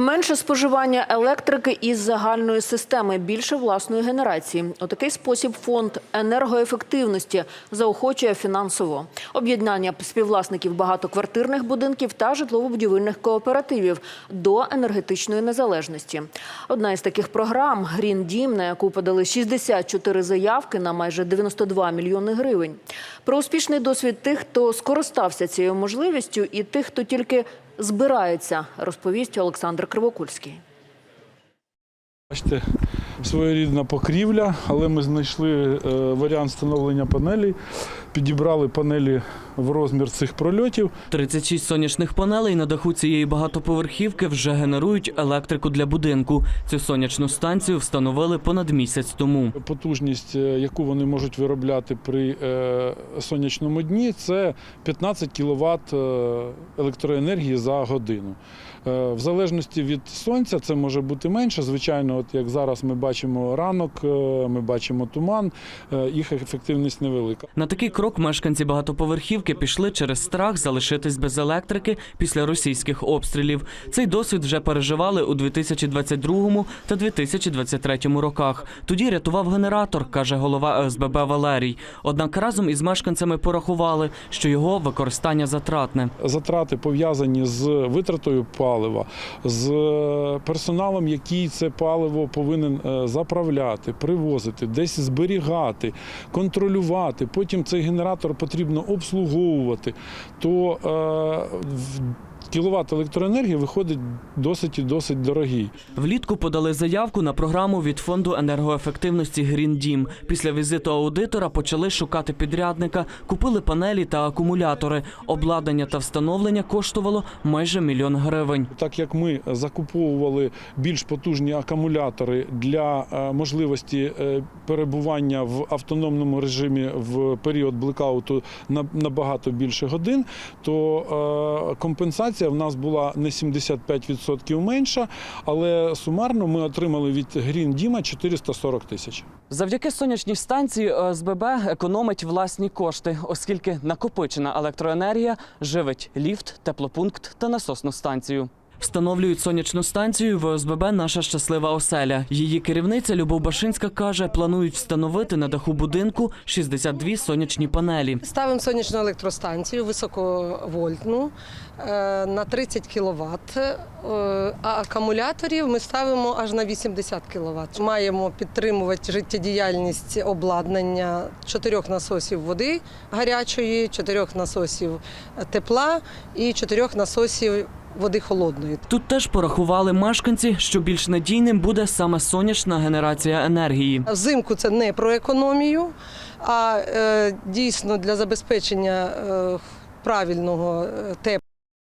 Менше споживання електрики із загальної системи, більше власної генерації. У такий спосіб фонд енергоефективності заохочує фінансово. Об'єднання співвласників багатоквартирних будинків та житлово-будівельних кооперативів до енергетичної незалежності. Одна із таких програм Грін Дім, на яку подали 64 заявки на майже 92 мільйони гривень. Про успішний досвід тих, хто скористався цією можливістю, і тих, хто тільки збирається, розповість Олександр Кривокульський. Бачите, своєрідна покрівля, але ми знайшли е, варіант встановлення панелей, підібрали панелі в розмір цих прольотів. 36 сонячних панелей на даху цієї багатоповерхівки вже генерують електрику для будинку. Цю сонячну станцію встановили понад місяць тому. Потужність, е, яку вони можуть виробляти при е, сонячному дні, це 15 кВт електроенергії за годину. В залежності від сонця це може бути менше. Звичайно, от як зараз ми бачимо ранок, е, ми бачимо туман, е, їх ефективність невелика. На такий крок мешканці багатоповерхівки пішли через страх залишитись без електрики після російських обстрілів. Цей досвід вже переживали у 2022 та 2023 роках. Тоді рятував генератор, каже голова ОСББ Валерій. Однак разом із мешканцями порахували, що його використання затратне. затрати пов'язані з витратою палива, з персоналом, який це паливо повинен е, заправляти, привозити, десь зберігати, контролювати. Потім цей генератор потрібно обслуговувати. То е, в- кіловат електроенергії виходить досить і досить дорогий. Влітку подали заявку на програму від фонду енергоефективності Green Дім. Після візиту аудитора почали шукати підрядника, купили панелі та акумулятори. Обладнання та встановлення коштувало майже мільйон гривень. Так як ми закуповували більш потужні акумулятори для е, можливості е, перебування в автономному режимі в період блекауту на набагато більше годин, то е, компенсація в нас була не 75% менша, але сумарно ми отримали від Green Діма 440 тисяч. Завдяки сонячній станції ОСББ економить власні кошти, оскільки накопичена електроенергія живить ліфт, теплопункт та насосну станцію. Встановлюють сонячну станцію в ОСББ Наша щаслива оселя. Її керівниця Любов Башинська каже, планують встановити на даху будинку 62 сонячні панелі. Ставимо сонячну електростанцію високовольтну е, на 30 кВт, а акумуляторів ми ставимо аж на 80 кВт. Маємо підтримувати життєдіяльність обладнання чотирьох насосів води гарячої, чотирьох насосів тепла і чотирьох насосів води холодної. Тут теж порахували мешканці, що більш надійним буде саме сонячна генерація енергії. Взимку це не про економію, а е, дійсно для забезпечення е, правильного е, теплого.